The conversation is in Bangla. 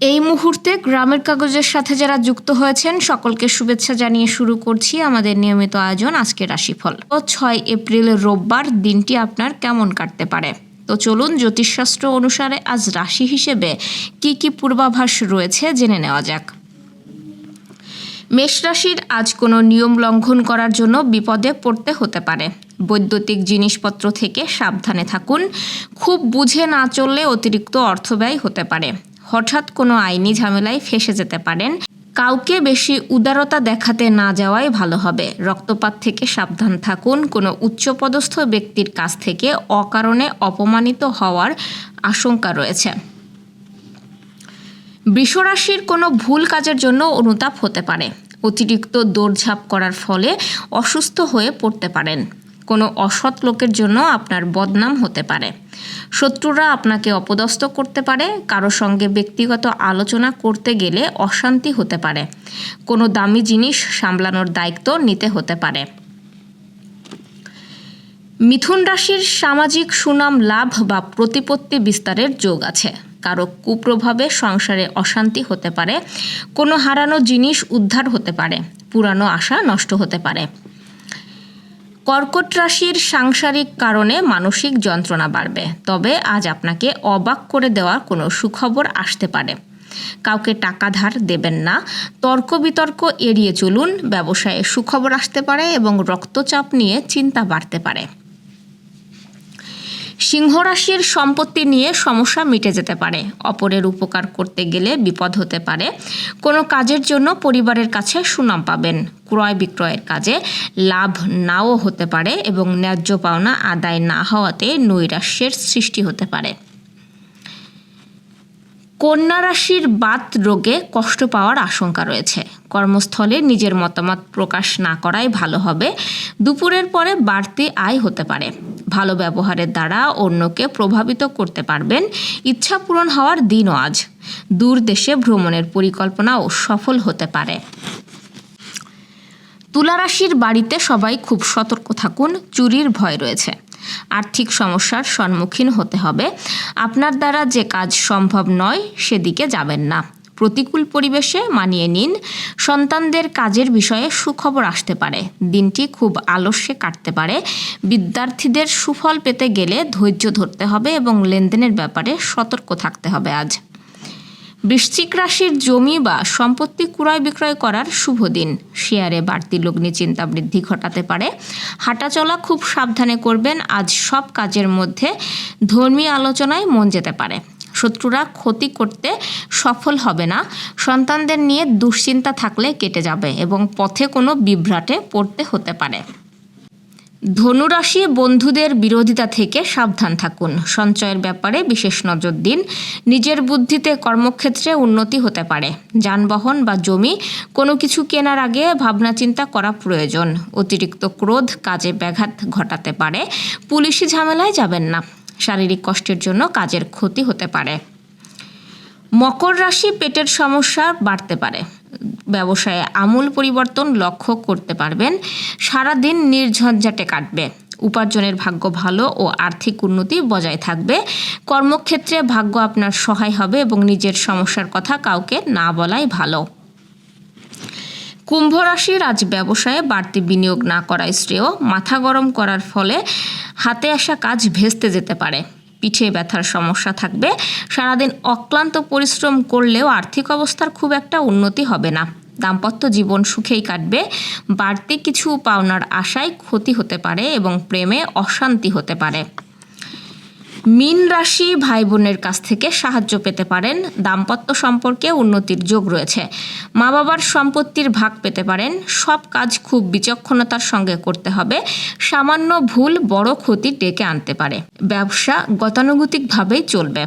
এই মুহূর্তে গ্রামের কাগজের সাথে যারা যুক্ত হয়েছেন, সকলকে শুভেচ্ছা জানিয়ে শুরু করছি আমাদের নিয়মিত আয়োজন আজকের রাশিফল। ছয় এপ্রিল রোববার দিনটি আপনার কেমন কাটতে পারে? তো চলুন জ্যোতিষশাস্ত্র অনুসারে আজ রাশি হিসেবে কি কি পূর্বাভাস রয়েছে জেনে নেওয়া যাক। মেষ রাশির আজ কোনো নিয়ম লঙ্ঘন করার জন্য বিপদে পড়তে হতে পারে। বৈদ্যুতিক জিনিসপত্র থেকে সাবধানে থাকুন। খুব বুঝে না চললে অতিরিক্ত অর্থব্যয় হতে পারে। হঠাৎ কোনো আইনি ঝামেলায় ফেসে যেতে পারেন। কাউকে বেশি উদারতা দেখাতে না যাওয়াই ভালো হবে। রক্তপাত থেকে সাবধান থাকুন। কোনো উচ্চপদস্থ ব্যক্তির কাছ থেকে অকারণে অপমানিত হওয়ার আশঙ্কা রয়েছে। বৃষরাশির কোনো ভুল কাজের জন্য অনুতাপ হতে পারে। অতিরিক্ত দৌড়ঝাঁপ করার ফলে অসুস্থ হয়ে পড়তে পারেন। কোনো অসৎ লোকের জন্য আপনার বদনাম হতে পারে। শত্রুরা আপনাকে অপদস্থ করতে পারে, কারও সঙ্গে ব্যক্তিগত আলোচনা করতে গেলে অশান্তি হতে পারে। কোনো দামি জিনিস সামলানোর দায়িত্ব নিতে হতে পারে। মিথুন রাশির সামাজিক সুনাম লাভ বা প্রতিপত্তি বিস্তারের যোগ আছে। কারও কুপ্রভাবে সংসারে অশান্তি হতে পারে, কোনো হারানো জিনিস উদ্ধার হতে পারে, পুরানো আশা নষ্ট হতে পারে। কর্কট রাশির সাংসারিক কারণে মানসিক যন্ত্রণা বাড়বে। তবে আজ আপনাকে অবাক করে দেওয়ার কোনো সুখবর আসতে পারে। কাউকে টাকা ধার দেবেন না। তর্ক বিতর্ক এড়িয়ে চলুন। ব্যবসায়ে সুখবর আসতে পারে এবং রক্তচাপ নিয়ে চিন্তা বাড়তে পারে। সিংহ রাশির সম্পত্তি নিয়ে সমস্যা মিটে যেতে পারে। অপরের উপকার করতে গেলে বিপদ হতে পারে। কোনো কাজের জন্য পরিবারের কাছে সুনাম পাবেন। ক্রয় বিক্রয়ের কাজে লাভ নাও হতে পারে এবং ন্যায্য পাওনা আদায় না হওয়াতে নৈরাশ্যের সৃষ্টি হতে পারে। কন্যা রাশির বাত রোগে কষ্ট পাওয়ার আশঙ্কা রয়েছে। কর্মস্থলে নিজের মতামত প্রকাশ না করাই ভালো হবে। দুপুরের পরে বাড়তি আয় হতে পারে। ভালো ব্যবহারের দ্বারা অন্যকে প্রভাবিত করতে পারবেন। ইচ্ছা পূরণ হওয়ার দিনও আজ। দূর দেশে ভ্রমণের পরিকল্পনাও সফল হতে পারে। তুলারাশির বাড়িতে সবাই খুব সতর্ক থাকুন, চুরির ভয় রয়েছে। আর্থিক সমস্যার সম্মুখীন হতে হবে। আপনার দ্বারা যে কাজ সম্ভব নয়, সেদিকে যাবেন না। প্রতিকূল পরিবেশে মানিয়ে নিন। সন্তানদের কাজের বিষয়ে সুখবর আসতে পারে। দিনটি খুব আলস্যে কাটতে পারে। বিদ্যার্থীদের সুফল পেতে গেলে ধৈর্য ধরতে হবে এবং লেনদেনের ব্যাপারে সতর্ক থাকতে হবে আজ। বৃশ্চিক রাশির জমি বা সম্পত্তি ক্রয় বিক্রয় করার শুভ দিন। শেয়ারে বাড়তি লগ্নি চিন্তা বৃদ্ধি ঘটাতে পারে। হাঁটাচলা খুব সাবধানে করবেন। আজ সব কাজের মধ্যে ধর্মীয় আলোচনায় মন যেতে পারে। শত্রুরা ক্ষতি করতে সফল হবে না। সন্তানদের নিয়ে দুশ্চিন্তা থাকলে কেটে যাবে এবং পথে কোনো বিভ্রাটে পড়তে হতে পারে। ধনুরাশি বন্ধুদের বিরোধিতা থেকে সাবধান থাকুন। সঞ্চয়ের ব্যাপারে বিশেষ নজর দিন। নিজের বুদ্ধিতে কর্মক্ষেত্রে উন্নতি হতে পারে। যানবাহন বা জমি কোনো কিছু কেনার আগে ভাবনা চিন্তা করা প্রয়োজন। অতিরিক্ত ক্রোধ কাজে ব্যাঘাত ঘটাতে পারে। পুলিশি ঝামেলায় যাবেন না। শারীরিক কষ্টের জন্য কাজের ক্ষতি হতে পারে। মকর রাশি পেটের সমস্যা বাড়তে পারে। ব্যবসায়ে আমূল পরিবর্তন লক্ষ্য করতে পারবেন। সারাদিন নির্ঝঞ্ঝাটে কাটবে। উপার্জনের ভাগ্য ভালো ও আর্থিক উন্নতি বজায় থাকবে। কর্মক্ষেত্রে ভাগ্য আপনার সহায় হবে এবং নিজের সমস্যার কথা কাউকে না বলাই ভালো। কুম্ভ রাশির আজ ব্যবসায়ে বাড়তি বিনিয়োগ না করায় শ্রেয়, মাথা গরম করার ফলে হাতে আসা কাজ ভেস্তে যেতে পারে। পিঠে ব্যথার সমস্যা থাকবে। সারাদিন অক্লান্ত পরিশ্রম করলেও আর্থিক অবস্থার খুব একটা উন্নতি হবে না। দাম্পত্য জীবন সুখেই কাটবে। বাড়তি কিছু পাওনার আশায় ক্ষতি হতে পারে এবং প্রেমে অশান্তি হতে পারে। মিন রাশি ভাই বোনের কাছ থেকে সাহায্য পেতে পারেন। দাম্পত্য সম্পর্কে উন্নতির যোগ রয়েছে। মা বাবার সম্পত্তির ভাগ পেতে পারেন। সব কাজ খুব বিচক্ষণতার সঙ্গে করতে হবে। সামান্য ভুল বড় ক্ষতি ডেকে আনতে পারে। ব্যবসা গতানুগতিকভাবেই চলবে।